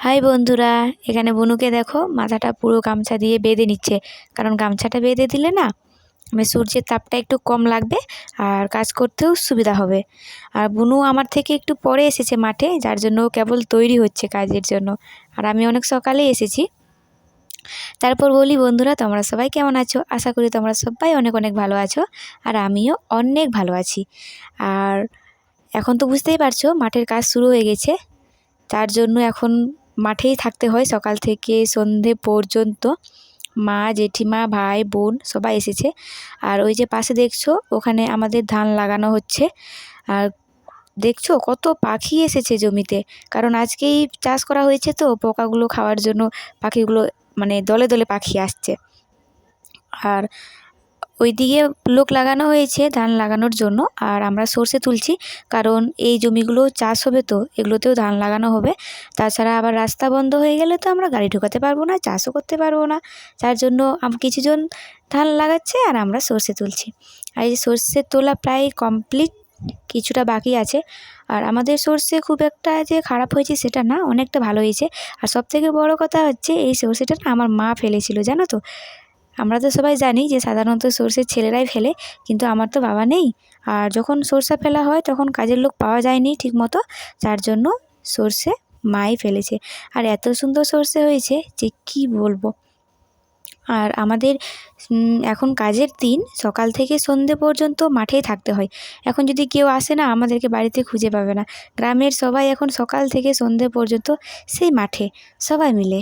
High বন্ধুরা, এখানে বনুকে দেখো, মাথাটা পুরো গামছা দিয়ে বেঁধে নিচ্ছে। কারণ গামছাটা বেঁধে দিলে না মানে সূর্যের তাপটা একটু কম লাগবে আর কাজ করতেও সুবিধা হবে। আর বুনু আমার থেকে একটু পরে এসেছে মাঠে, যার জন্য কেবল তৈরি হচ্ছে কাজের জন্য। আর আমি অনেক সকালেই এসেছি। তারপর বলি, বন্ধুরা, তোমরা সবাই কেমন আছো? আশা করি তোমরা সবাই অনেক অনেক ভালো আছো আর আমিও অনেক ভালো আছি। আর এখন তো বুঝতেই পারছ, মাঠের কাজ শুরু হয়ে গেছে। তার জন্য এখন মাঠেই থাকতে হয়। সকাল থেকে সন্ধে পর্যন্ত মা, জেঠিমা, ভাই, বোন সবাই এসেছে। আর ওই যে পাশে দেখছ, ওখানে আমাদের ধান লাগানো হচ্ছে। আর দেখছ, কত পাখি এসেছে জমিতে। কারণ আজকেই চাষ করা হয়েছে তো, পোকাগুলো খাওয়ার জন্য পাখিগুলো মানে দলে দলে পাখি আসছে। আর ওইদিকে লোক লাগানো হয়েছে ধান লাগানোর জন্য, আর আমরা সর্ষে তুলছি, কারণ এই জমিগুলো চাষ হবে তো, এগুলোতেও ধান লাগানো হবে। তাছাড়া আবার রাস্তা বন্ধ হয়ে গেলে তো আমরা গাড়ি ঢোকাতে পারব না, চাষও করতে পারব না। যার জন্য কিছুজন ধান লাগাচ্ছে আর আমরা সর্ষে তুলছি। আর এই সর্ষে তোলা প্রায় কমপ্লিট, কিছুটা বাকি আছে। আর আমাদের সর্ষে খুব একটা যে খারাপ হয়েছে সেটা না, অনেকটা ভালো হয়েছে। আর সবথেকে বড় কথা হচ্ছে, এই সর্ষেটা আমার মা ফেলেছিল, জানো তো? আমরা তো সবাই জানি যে সাধারণত সর্ষে ছেলেরাই ফেলে, কিন্তু আমার তো বাবা নেই। আর যখন সর্ষে ফেলা হয়, তখন কাজের লোক পাওয়া যায়নি ঠিক মতো যার জন্য সর্ষে মাই ফেলেছে। আর এত সুন্দর সর্ষে হয়েছে যে কী বলব? আর আমাদের এখন কাজের দিন, সকাল থেকে সন্ধে পর্যন্ত মাঠেই থাকতে হয়। এখন যদি কেউ আসে না, আমাদেরকে বাড়িতে খুঁজে পাবে না। গ্রামের সবাই এখন সকাল থেকে সন্ধে পর্যন্ত সেই মাঠে, সবাই মিলে।